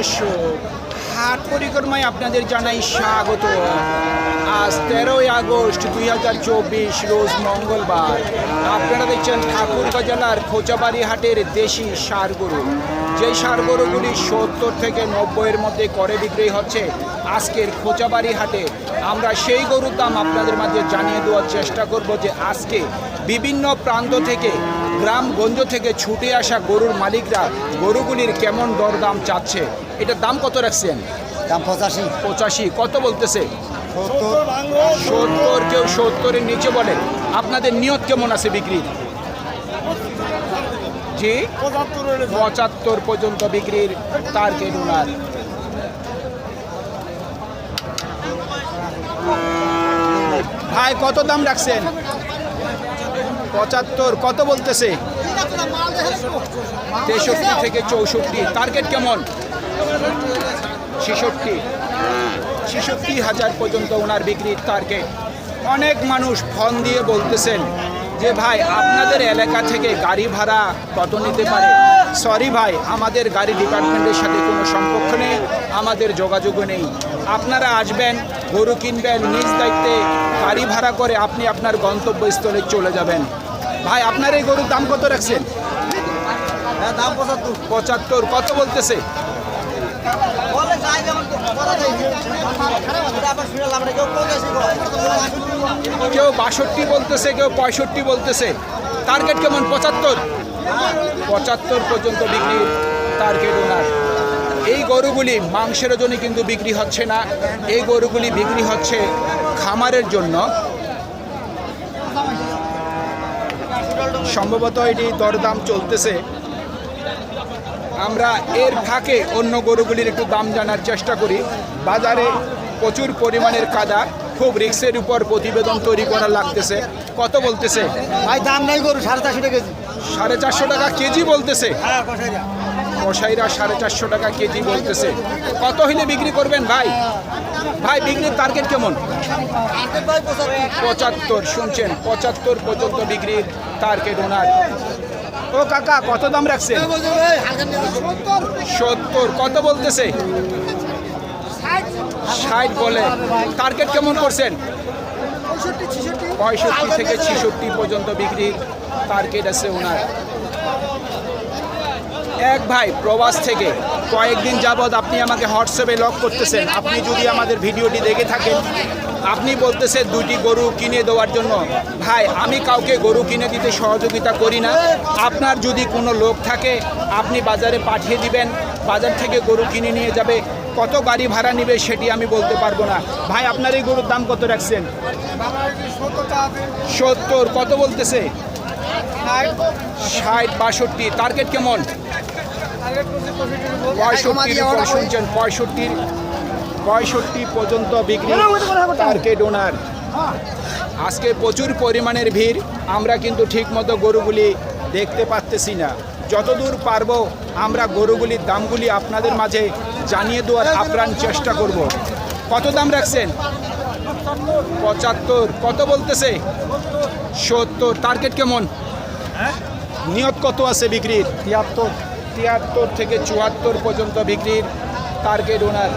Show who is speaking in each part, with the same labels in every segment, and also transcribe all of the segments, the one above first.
Speaker 1: দর্শক হাট পরিক্রমায় আপনাদের জানাই স্বাগত। আজ তেরোই আগস্ট দুই হাজার চব্বিশ, রোজ মঙ্গলবার। আপনারা দেখছেন ঠাকুরগাঁ জেলার খোঁচাবাড়ি হাটের দেশি সার গরু যেই সার গরুগুলি সত্তর থেকে নব্বইয়ের মধ্যে করে বিক্রি হচ্ছে, আজকের খোঁচাবাড়ি হাটে আমরা সেই গরুর দাম আপনাদের মাঝে জানিয়ে দেওয়ার চেষ্টা করব যে আজকে বিভিন্ন প্রান্ত থেকে গ্রামগঞ্জ থেকে ছুটে আসা গরুর মালিকরা গরুগুলির কেমন দরদাম চাচ্ছে? এটার দাম কত রাখছেন?
Speaker 2: দাম পঁচাশি।
Speaker 1: পঁচাশি। কত বলতেছে?
Speaker 2: সত্তর।
Speaker 1: কেউ সত্তরের নিচে বলে। আপনাদের নিয়ত কেমন আছে বিক্রির? জি? পঁচাত্তর পর্যন্ত বিক্রির টার্গেট ওনার। ভাই কত দাম রাখছেন? পঁচাত্তর, কত বলতেছে? তেষট্টি থেকে চৌষট্টি। টার্গেট কেমন? ছেষট্টি। ছেষট্টি হাজার পর্যন্ত ওনার বিক্রির টার্গেট অনেক মানুষ ফোন দিয়ে বলতেছেন যে, ভাই, আপনাদের এলাকা থেকে গাড়ি ভাড়া কত নিতে পারে? সরি ভাই, আমাদের গাড়ি ডিপার্টমেন্টের সাথে কোনো সম্পর্ক নেই, আমাদের যোগাযোগও নেই। আপনারা আসবেন গরু কিনবেন নিজ দায়িত্বে গাড়ি ভাড়া করে আপনি আপনার গন্তব্যস্থলে চলে যাবেন। ভাই আপনার এই গরুর দাম কত রাখছেন?
Speaker 2: হ্যাঁ দাম পঁচাত্তর।
Speaker 1: পঁচাত্তর কত বলতেছে?
Speaker 2: কেউ
Speaker 1: কেউ বাষট্টি বলতেছে কেউ পঁয়ষট্টি বলতেছে। টার্গেট কেমন? পঁচাত্তর? পঁচাত্তর পর্যন্ত বিক্রি টার্গেট ওনার। এই গরুগুলি মাংসের জন্য কিন্তু বিক্রি হচ্ছে না। এই গরুগুলি বিক্রি হচ্ছে খামারের জন্য। সম্ভবত এটি দরদাম চলতেছে। আমরা এর ফাঁকে অন্য গরুগুলির একটু দাম জানার চেষ্টা করি। বাজারে প্রচুর পরিমাণের কাদা খুব রিক্সের উপর প্রতিবেদন তৈরি করা লাগতেছে। কত বলতেছে?
Speaker 2: ভাই দাম নাই গরু সাড়ে চারশো টাকা কেজি।
Speaker 1: সাড়ে চারশো টাকা কেজি বলতেছে।
Speaker 2: কষাইরা
Speaker 1: সাড়ে চারশো টাকা কেজি বলতেছে। কত হইলে বিক্রি করবেন ভাই? ভাই, বিক্রির টার্গেট কেমন?
Speaker 2: পঁচাত্তর,
Speaker 1: শুনছেন? পঁচাত্তর পর্যন্ত বিক্রির টার্গেট ওনার। ও কাকা, কত দাম রাখছে সত্তর, কত বলতেছে? ষাট বলে। টার্গেট কেমন করছেন? পঁয়ষট্টি থেকে ছিষট্টি পর্যন্ত বিক্রির টার্গেট আছে ওনার। এক ভাই প্রবাস থেকে কয়েকদিন যাবৎ আপনি আমাকে হোয়াটসঅ্যাপে লক করতেছেন। আপনি যদি আমাদের ভিডিওটি দেখে থাকেন, আপনি বলতেছেন দুটি গরু কিনে দেওয়ার জন্য। ভাই, আমি কাউকে গরু কিনে দিতে সহযোগিতা করি না। আপনার যদি কোনো লোক থাকে, আপনি বাজারে পাঠিয়ে দিবেন, বাজার থেকে গরু কিনে নিয়ে যাবে। কত গাড়ি ভাড়া নেবে সেটি আমি বলতে পারব না। ভাই, আপনার এই গরুর দাম কত রাখছেন? সত্তর। কত বলতেছে? ষাট, বাষট্টি। টার্গেট কেমন? পঁয়ষট্টির উপর। শুনছেন পঁয়ষট্টির পঁয়ষট্টি পর্যন্ত বিক্রি টার্গেট ওনার আজকে প্রচুর পরিমাণের ভিড় আমরা কিন্তু ঠিকমতো গরুগুলি দেখতে পারতেছি না। যতদূর পারব আমরা গরুগুলির দামগুলি আপনাদের মাঝে জানিয়ে দেওয়ার আপ্রাণ চেষ্টা করব। কত দাম রাখছেন? পঁচাত্তর। কত বলতেছে? সত্তর। টার্গেট কেমন? নিয়ত কত আছে বিক্রির? তিয়াত্তর। তিয়াত্তর থেকে চুয়াত্তর পর্যন্ত বিক্রির টার্গেট ওনার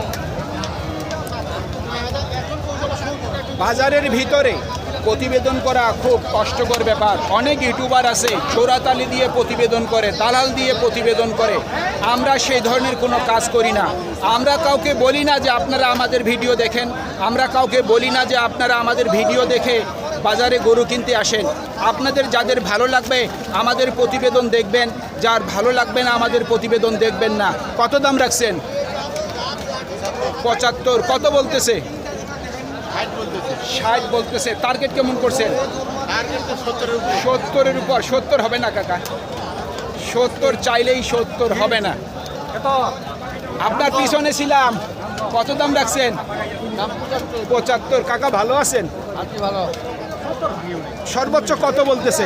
Speaker 1: বাজারের ভিতরে প্রতিবেদন করা খুব কষ্টকর ব্যাপার। অনেক ইউটিউবার আছে, চোরাতালি দিয়ে প্রতিবেদন করে, দালাল দিয়ে প্রতিবেদন করে। আমরা সেই ধরনের কোনো কাজ করি না। আমরা কাউকে বলি না যে আপনারা আমাদের ভিডিও দেখেন। আমরা কাউকে বলি না যে আপনারা আমাদের ভিডিও দেখে বাজারে গরু কিনতে আসেন। আপনাদের যাদের ভালো লাগবে, আমাদের প্রতিবেদন দেখবেন। যার ভালো লাগবে না, আমাদের প্রতিবেদন দেখবেন না। কত দাম রাখছেন? পঁচাত্তর। কত বলতেছে? ষাট বলতেছে। টার্গেট কেমন করছেন? সত্তরের উপর। সত্তর হবে না, কাকা। সত্তর চাইলেই সত্তর হবে না। আপনার পিছনে ছিলাম। কত দাম রাখছেন? পঁচাত্তর। কাকা, ভালো আছেন? সর্বোচ্চ কত বলতেছে?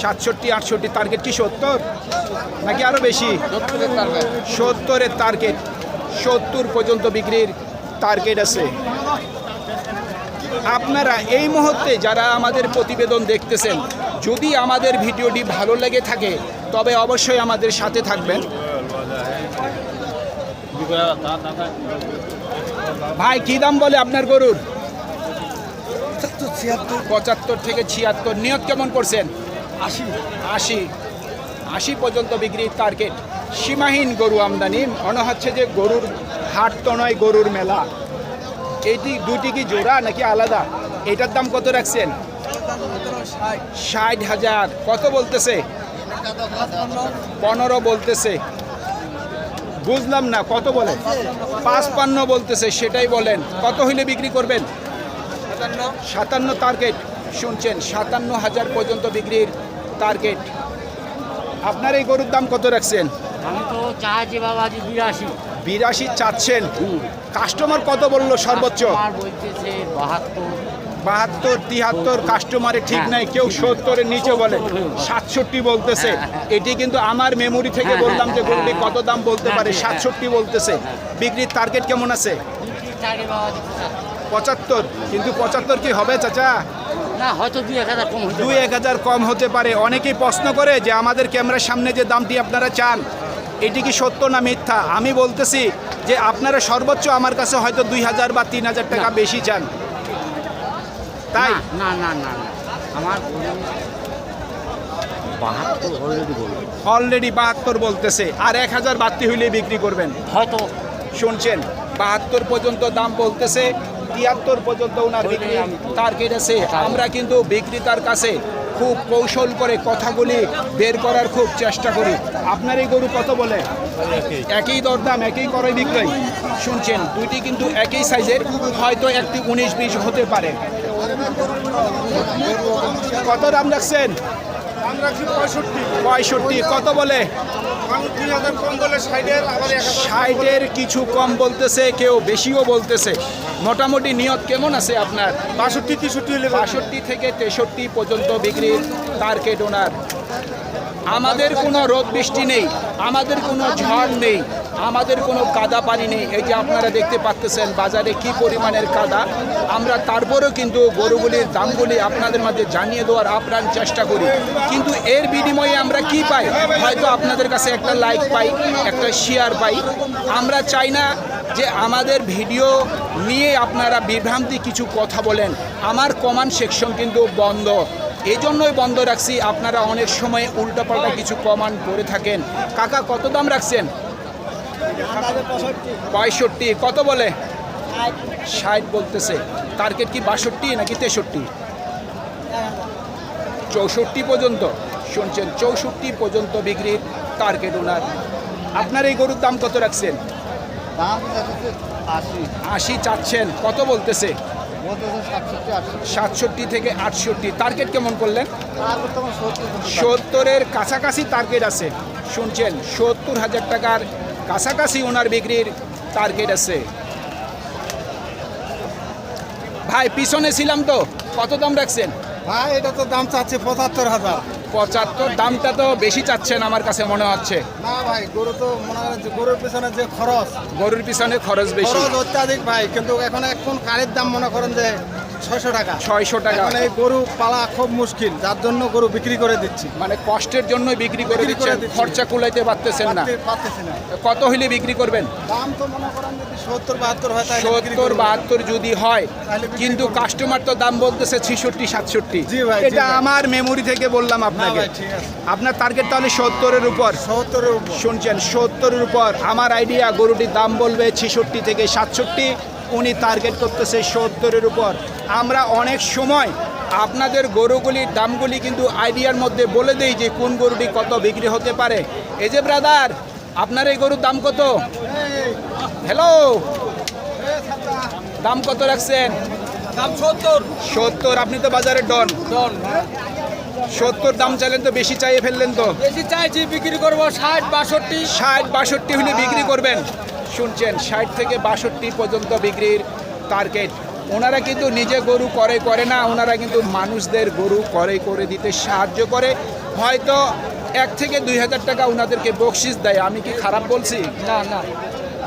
Speaker 2: সাতষট্টি
Speaker 1: আটষট্টি। টার্গেট কি সত্তর? নাকি আরও বেশি?
Speaker 2: সত্তরের টার্গেট
Speaker 1: সত্তর পর্যন্ত বিক্রির টার্গেট আছে। আপনারা এই মুহূর্তে যারা আমাদের প্রতিবেদন দেখতেছেন যদি আমাদের ভিডিওটি ভালো লেগে থাকে তবে অবশ্যই আমাদের সাথে থাকবেন। ভাই কি দাম বলে আপনার গরুর? পঁচাত্তর থেকে ছিয়াত্তর। নিয়ত কেমন করছেন?
Speaker 2: আশি।
Speaker 1: আশি। আশি পর্যন্ত বিক্রির টার্গেট। সীমাহীন গরু আমদানি। মনে হচ্ছে যে গরুর হাট তো নয় গরুর মেলা। এইটি দুটি কি জোড়া নাকি আলাদা? এটার দাম কত রাখছেন? ষাট হাজার। কত বলতেছে? পনেরো বলতেছে। বুঝলাম না কত বলে? পাঁচপান্ন বলতেছে সেটাই বলেন। কত হইলে বিক্রি করবেন? সাতান্ন সাতান্ন টার্গেট শুনছেন সাতান্ন হাজার পর্যন্ত বিক্রির টার্গেট আপনার এই গরুর দাম কত রাখছেন?
Speaker 3: আমি তো চাইছি বাবা যে বিরাশি।
Speaker 1: বিরাশি চাচ্ছেন। কাস্টমার কত বলল সর্বোচ্চ?
Speaker 3: বলতেছে বাহাত্তর।
Speaker 1: বাহাত্তর তিয়াত্তর কাস্টমারে ঠিক নাই কেউ সত্তরের নিচে বলে। সাতষট্টি বলতেছে। এটি কিন্তু আমার মেমোরি থেকে বললাম যে গরুটি কত দাম বলতে পারে? সাতষট্টি বলতেছে। বিক্রির টার্গেট কেমন আছে?
Speaker 3: পঁচাত্তর।
Speaker 1: কিন্তু পঁচাত্তর কি হবে চাচা?
Speaker 3: না হয়তো দুই এক হাজার কম হতে
Speaker 1: দুই এক হাজার কম হতে পারে। অনেকেই প্রশ্ন করে যে আমাদের ক্যামেরার সামনে যে দামটি আপনারা চান এটি কি সত্য না মিথ্যা? আমি বলতেছি যে আপনারা সর্বোচ্চ আমার কাছে হয়তো দুই হাজার বা তিন হাজার টাকা বেশি চান। তাই?
Speaker 3: না না না না আমার অলরেডি
Speaker 1: অলরেডি বাহাত্তর বলতেছে। আর এক হাজার বাড়তি হইলে বিক্রি করবেন।
Speaker 3: হয়তো
Speaker 1: শুনছেন? বাহাত্তর পর্যন্ত দাম বলতেছে। তিয়াত্তর পর্যন্ত ওনার বিক্রি। টার্গেট আছে আমরা কিন্তু বিক্রেতার কাছে খুব কৌশল করে কথাগুলি বের করার খুব চেষ্টা করি। আপনার এই গরু কত বলে? একই দরদাম একই করে বিক্রয়। শুনছেন দুইটি কিন্তু একই সাইজের হয়তো একটি উনিশ বিশ হতে পারে। কত দাম রাখছেন? পঁয়ষট্টি। কত বলে? ষাটের কিছু কম বলতেছে কেউ বেশিও বলতেছে। মোটামুটি নিয়ত কেমন আছে আপনার? বাষট্টি তেষট্টি হলে বাষট্টি থেকে তেষট্টি পর্যন্ত বিক্রির টার্গেট ওনার। আমাদের কোনো রোদ বৃষ্টি নেই আমাদের কোনো ঝড় নেই। আমাদের কোনো কাদা পানি নেই। এই যে আপনারা দেখতে পাচ্তেছেন বাজারে কি পরিমাণের কাদা। আমরা তারপরেও কিন্তু গরুগুলির দামগুলি আপনাদের মাঝে জানিয়ে দেওয়ার আপ্রাণ চেষ্টা করি। কিন্তু এর বিনিময়ে আমরা কি পাই? হয়তো আপনাদের কাছে একটা লাইক পাই, একটা শেয়ার পাই। আমরা চাই না যে আমাদের ভিডিও নিয়ে আপনারা বিভ্রান্তি কিছু কথা বলেন। আমার কমান্ড সেকশন কিন্তু বন্ধ। এই জন্যই বন্ধ রাখছি। আপনারা অনেক সময় উল্টাপাল্টা কিছু কমান্ড করে থাকেন। কাকা, কত দাম রাখছেন? পঁয়ষট্টি। কত বলে? ষাট বলতেছে। টার্গেট কি বাষট্টি নাকি তেষট্টি? চৌষট্টি পর্যন্ত। শুনছেন চৌষট্টি পর্যন্ত বিক্রির টার্গেট ওনার আপনার এই গরুর দাম কত রাখছেন?
Speaker 2: আশি।
Speaker 1: চাচ্ছেন। কত বলতেছে?
Speaker 2: সাতষট্টি
Speaker 1: থেকে আটষট্টি। টার্গেট কেমন করলেন? সত্তরের কাছাকাছি টার্গেট আছে। শুনছেন সত্তর হাজার টাকার কাছাকাছি ওনার বিক্রির টার্গেট আছে। ভাই পিছনে ছিলাম তো কত দাম রাখছেন?
Speaker 2: ভাই এটা তো দাম চাচ্ছে পঁচাত্তর হাজার।
Speaker 1: পঁচাত্তর দামটা তো বেশি চাচ্ছেন আমার কাছে মনে হচ্ছে।
Speaker 2: না ভাই গরু তো মনে হয় গরুর পিছনে যে খরচ।
Speaker 1: গরুর পিছনে খরচ বেশি।
Speaker 2: খরচ অত্যাধিক ভাই কিন্তু এখন এখন কারের দাম মনে করেন যে ছয়শো টাকা।
Speaker 1: ছয়শো টাকা।
Speaker 2: এই গরু পালা খুব মুশকিল যার জন্য গরু বিক্রি করে দিচ্ছি।
Speaker 1: মানে কষ্টের জন্য বিক্রি করে দিচ্ছেন
Speaker 2: দিচ্ছি।
Speaker 1: খরচা কুলাইতে পারতেছেন না। কত হইলে বিক্রি করবেন?
Speaker 2: দাম তো মনে করেন যদি সত্তর বাহাত্তর হয়
Speaker 1: সত্তর বাহাত্তর যদি হয় কিন্তু কাস্টমার তো দাম বলতেছে ছিষট্টি সাতষট্টি। এটা আমার মেমোরি থেকে বললাম আপনাকে। আপনার টার্গেট তাহলে সত্তরের উপর।
Speaker 2: সত্তরের উপর।
Speaker 1: শুনছেন সত্তরের উপর। আমার আইডিয়া গরুটির দাম বলবে ছিষট্টি থেকে সাতষট্টি। উনি টার্গেট করতেছে সত্তরের উপর। আমরা অনেক সময় আপনাদের গরুগুলির দামগুলি কিন্তু আইডিয়ার মধ্যে বলে দেই যে কোন গরুটি কত বিক্রি হতে পারে। এই যে ব্রাদার আপনার এই গরুর দাম কত? হ্যালো দাম কত রাখছেন?
Speaker 2: দাম সত্তর।
Speaker 1: সত্তর আপনি তো বাজারে ডন। সত্তর দাম চাইলেন তো বেশি চাইয়ে ফেললেন তো।
Speaker 2: বেশি চাইছি বিক্রি করব ষাট বাষট্টি।
Speaker 1: ষাট বাষট্টি হলে বিক্রি করবেন। শুনছেন ষাট থেকে বাষট্টি পর্যন্ত বিক্রির টার্গেট ওনারা কিন্তু নিজে গরু করে করে না ওনারা কিন্তু মানুষদের গরু করে করে দিতে সাহায্য করে। হয়তো এক থেকে দুই হাজার টাকা ওনাদেরকে বকশিস দেয় আমি কি খারাপ বলছি?
Speaker 2: না না।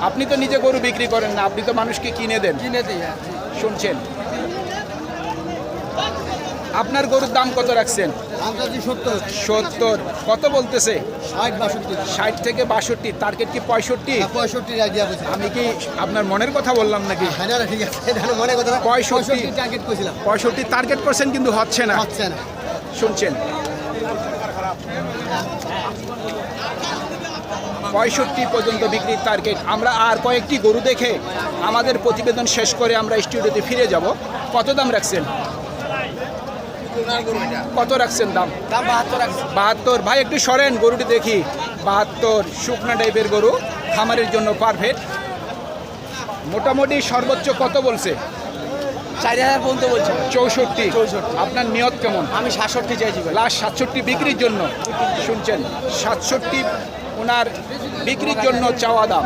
Speaker 1: আপনি তো নিজে গরু বিক্রি করেন না আপনি তো মানুষকে কিনে দেন।
Speaker 2: কিনে দিই
Speaker 1: শুনছেন। আপনার গরুর দাম কত রাখছেন?
Speaker 2: সত্তর।
Speaker 1: কত বলতেছে?
Speaker 2: ষাট
Speaker 1: থেকে বাষট্টি। টার্গেট কি পঁয়ষট্টি?
Speaker 2: বলছি
Speaker 1: আমি কি আপনার মনের কথা বললাম নাকি?
Speaker 2: হ্যাঁ।
Speaker 1: পঁয়ষট্টি।
Speaker 2: টার্গেট
Speaker 1: পঁয়ষট্টি টার্গেট করছেন কিন্তু হচ্ছে না। শুনছেন? পঁয়ষট্টি পর্যন্ত বিক্রির টার্গেট আমরা আর কয়েকটি গরু দেখে আমাদের প্রতিবেদন শেষ করে আমরা স্টুডিওতে ফিরে যাব। কত দাম রাখছেন? কত রাখছেন দাম?
Speaker 2: দাম বাহাত্তর
Speaker 1: বাহাত্তর। ভাই একটু সরেন গরুটি দেখি। বাহাত্তর শুকনা টাইপের গরু খামারের জন্য পারফেক্ট মোটামুটি সর্বোচ্চ কত বলছে?
Speaker 2: চারি হাজার পর্যন্ত বলছি।
Speaker 1: চৌষট্টি।
Speaker 2: 64
Speaker 1: আপনার নিয়ত কেমন?
Speaker 2: আমি সাতষট্টি চাইছি
Speaker 1: লাস্ট সাতষট্টি বিক্রির জন্য। শুনছেন সাতষট্টি ওনার বিক্রির জন্য চাওয়া দাম।